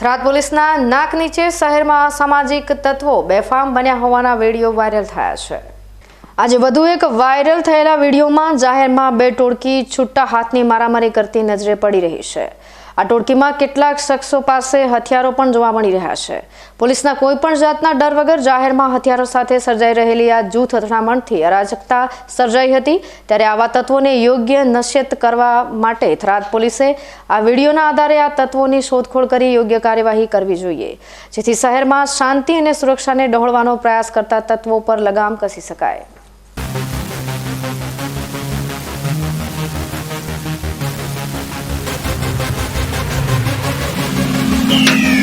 થરાદ પોલીસના નાક નીચે શહેરમાં અસામાજિક તત્વો બેફામ બન્યા હોવાના વીડિયો વાયરલ થયા છે. આજે વધુ એક વાયરલ થયેલા વિડીયોમાં જાહેરમાં બે ટોળકી છૂટા હાથની મારામારી કરતી નજરે પડી રહી છે. આ ટોળકીમાં કેટલાક શખ્સો પાસે હથિયારો પણ જોવા મળી રહ્યા છે. પોલીસના કોઈ પણ જાતના ડર વગર જાહેરમાં હથિયારો સાથે સર્જાઈ રહેલી આ જૂથ અથડામણથી અરાજકતા સર્જાઈ હતી. ત્યારે આવા તત્વોને યોગ્ય નશ્યત કરવા માટે થરાદ પોલીસે આ વિડીયોના આધારે આ તત્વોની શોધખોળ કરી યોગ્ય કાર્યવાહી કરવી જોઈએ. જેથી શહેરમાં શાંતિ અને સુરક્ષાને ડહોળવાનો પ્રયાસ કરતા તત્વો પર લગામ કસી શકાય. Bye.